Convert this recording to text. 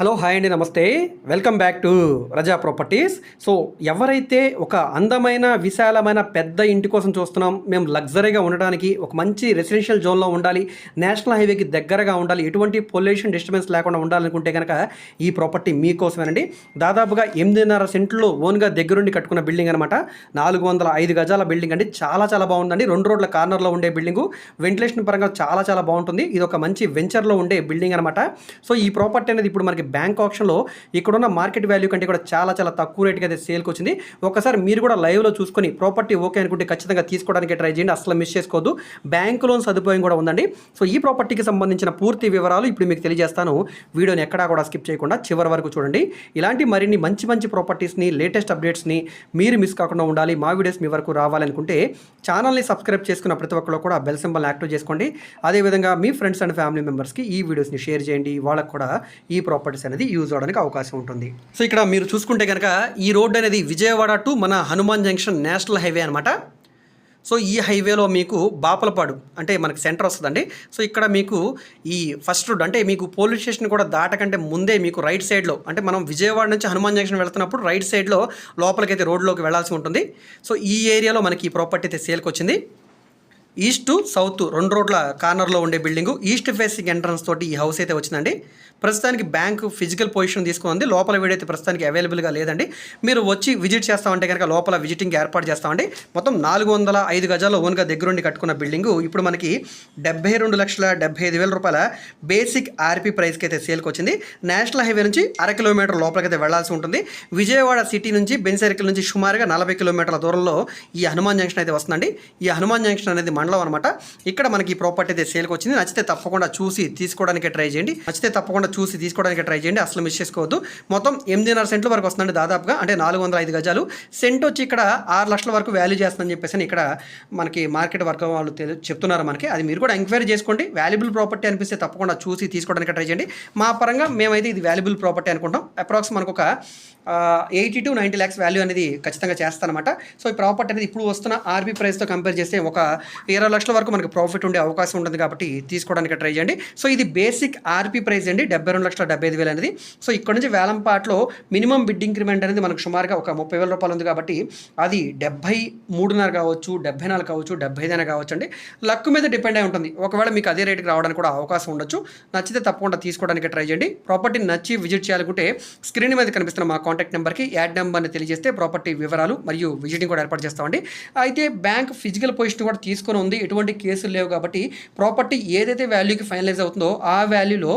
Hello hi అండి నమస్తే. Welcome back to Raza properties so ఎవరైతే ఒక అందమైన విశాలమైన పెద్ద ఇంటి కోసం చూస్తున్నాం మేము లగ్జరీగా ఉండడానికి ఒక మంచి రెసిడెన్షియల్ జోన్లో ఉండాలి నేషనల్ హైవేకి దగ్గరగా ఉండాలి ఎటువంటి పొల్యూషన్ డిస్టర్బెన్స్ లేకుండా ఉండాలనుకుంటే కనుక ఈ ప్రాపర్టీ మీకోసమేనండి. దాదాపుగా ఎనిమిదిన్నర సెంట్లు ఓన్గా దగ్గరుండి కట్టుకున్న బిల్డింగ్ అనమాట నాలుగు వందల ఐదు గజాల బిల్డింగ్ అండి. చాలా చాలా బాగుందండి. రెండు రోడ్ల కార్నర్లో ఉండే బిల్డింగు వెంటిలేషన్ పరంగా చాలా చాలా బాగుంటుంది. ఇది ఒక మంచి వెంచర్లో ఉండే బిల్డింగ్ అనమాట సో ఈ ప్రాపర్టీ అనేది ఇప్పుడు మనకి బ్యాంక్ ఆప్షన్లో ఇక్కడున్న మార్కెట్ వాల్యూ కంటే కూడా చాలా చాలా తక్కువ రేటుకి అయితే సేల్కి వచ్చింది. ఒకసారి మీరు కూడా లైవ్లో చూసుకొని ప్రాపర్టీ ఓకే అనుకుంటే ఖచ్చితంగా తీసుకోవడానికి ట్రై చేయండి. అసలు మిస్ చేసుకోవద్దు. బ్యాంక్ లోన్ సదుపాయం కూడా ఉందండి. సో ఈ ప్రాపర్టీకి సంబంధించిన పూర్తి వివరాలు ఇప్పుడు మీకు తెలియజేస్తాను. వీడియోని ఎక్కడా కూడా స్కిప్ చేయకుండా చివరి వరకు చూడండి. ఇలాంటి మరిన్ని మంచి మంచి ప్రాపర్టీస్ని లేటెస్ట్ అప్డేట్స్ని మీరు మిస్ కాకుండా ఉండాలి. మా వీడియోస్ మీ వరకు రావాలనుకుంటే ఛానల్ని సబ్స్క్రైబ్ చేసుకున్న ప్రతి ఒక్కరు కూడా బెల్ సింబల్ యాక్టివ్ చేసుకోండి. అదేవిధంగా మీ ఫ్రెండ్స్ అండ్ ఫ్యామిలీ మెంబర్స్కి ఈ వీడియోస్ని షేర్ చేయండి. వాళ్ళకు కూడా ఈ ప్రాపర్టీస్ అనేది యూజ్ అవడానికి అవకాశం ఉంటుంది. సో ఇక్కడ మీరు చూసుకుంటే కనుక ఈ రోడ్డు అనేది విజయవాడ టు మన హనుమాన్ జంక్షన్ నేషనల్ హైవే అనమాట సో ఈ హైవేలో మీకు బాపలపాడు అంటే మనకి సెంటర్ వస్తుందండి. సో ఇక్కడ మీకు ఈ ఫస్ట్ రోడ్ అంటే మీకు పోలీస్ స్టేషన్ కూడా దాటకంటే ముందే మీకు రైట్ సైడ్లో అంటే మనం విజయవాడ నుంచి హనుమాన్ జంక్షన్ వెళ్తున్నప్పుడు రైట్ సైడ్లో లోపలికైతే రోడ్లోకి వెళ్ళాల్సి ఉంటుంది. సో ఈ ఏరియాలో మనకి ఈ ప్రాపర్టీ అయితే సేల్కి వచ్చింది. ఈస్ట్ సౌత్ రెండు రోడ్ల కార్నర్లో ఉండే బిల్డింగు ఈస్ట్ ఫేసింగ్ ఎంట్రన్స్ తోటి ఈ హౌస్ అయితే వచ్చిందండి. ప్రస్తుతానికి బ్యాంక్ ఫిజికల్ పొజిషన్ తీసుకుంది. లోపల వీడైతే ప్రస్తుతానికి అవైలబుల్గా లేదండి. మీరు వచ్చి విజిట్ చేస్తామంటే కనుక లోపల విజిటింగ్ ఏర్పాటు చేస్తామండి. మొత్తం నాలుగు వందల ఐదు గజాల ఓన్గా దగ్గరుండి కట్టుకున్న బిల్డింగ్. ఇప్పుడు మనకి డెబ్బై రెండు లక్షల డెబ్బై ఐదు వేల రూపాయల బేసిక్ ఆర్పీ ప్రైస్కి అయితే సేల్కి వచ్చింది. నేషనల్ హైవే నుంచి అర కిలోమీటర్ లోపలికైతే వెళ్ళాల్సి ఉంటుంది. విజయవాడ సిటీ నుంచి బెన్ సర్కిల్ నుంచి సుమారుగా నలభై కిలోమీటర్ల దూరంలో ఈ హనుమాన్ జంక్షన్ అయితే వస్తుందండి. ఈ హనుమాన్ జంక్షన్ అనేది మండలం అనమాట ఇక్కడ మనకి ఈ ప్రాపర్టీ అయితే సేల్కి వచ్చింది. నచ్చితే తప్పకుండా చూసి తీసుకోవడానికి ట్రై చేయండి. నచ్చితే తప్పకుండా చూసి తీసుకోవడానికి ట్రై చేయండి. అసలు మిస్ చేసుకోవద్దు. మొత్తం ఎనిమిదిన్నర సెంట్ల వరకు వస్తుందండి దాదాపుగా. అంటే నాలుగు వందల ఐదు గజాలు. సెంట్ వచ్చి ఇక్కడ ఆరు లక్షల వరకు వాల్యూ చేస్తుందని చెప్పేసి అని ఇక్కడ మనకి మార్కెట్ వర్గం వాళ్ళు చెప్తున్నారు మనకి. అది మీరు కూడా ఎంక్వైరీ చేసుకోండి. వాల్యుబుల్ ప్రాపర్టీ అనిపిస్తే తప్పకుండా చూసి తీసుకోవడానికి ట్రై చేయండి. మా పరంగా మేమైతే ఇది వాల్యుబుల్ ప్రాపర్టీ అనుకుంటాం. అప్రాక్స్ మనకు ఒక eighty to ninety lakhs value అనేది ఖచ్చితంగా చేస్తానమాట. సో ఈ ప్రాపర్టీ అనేది ఇప్పుడు వస్తున్న ఆర్బీ ప్రైస్తో కంపేర్ చేస్తే ఒక ఇరవై లక్షల వరకు మనకు ప్రాఫిట్ ఉండే అవకాశం ఉంటుంది కాబట్టి తీసుకోవడానికి ట్రై చేయండి. సో ఇది బేసిక్ ఆర్పీ ప్రైస్ అండి. డెబ్బై రెండు లక్షల డెబ్బై ఐదు వేలు అనేది. సో ఇక్కడ నుంచి వేలంపాట్లో మినిమం బిడ్ ఇంక్రిమెంట్ అనేది మనకు సుమారుగా ఒక ముప్పై వేల రూపాయలు ఉంది కాబట్టి అది డెబ్బై మూడున్నర కావచ్చు డెబ్బై నాలుగు కావచ్చు డెబ్బై ఐదు కావచ్చు అండి. లక్ మీద డిపెండ్ అయి ఉంటుంది. ఒకవేళ మీకు అదే రేటుకి రావడానికి కూడా అవకాశం ఉండొచ్చు. నచ్చితే తప్పకుండా తీసుకోవడానికి ట్రై చేయండి. ప్రాపర్టీ నచ్చి విజిట్ చేయాలనుకుంటే స్క్రీన్ మీద కనిపిస్తున్న మా కాంటాక్ట్ నెంబర్కి యాడ్ నెంబర్ని తెలియజేస్తే ప్రాపర్టీ వివరాలు మరియు విజిటింగ్ కూడా ఏర్పాటు చేస్తామండి. అయితే బ్యాంక్ ఫిజికల్ పొజిషన్ కూడా తీసుకొని ఉంది. ఎటువంటి కేసులు లేవు కాబట్టి ప్రాపర్టీ ఏదైతే వాల్యూకి ఫైనలైజ్ అవుతుందో ఆ వాల్యూలో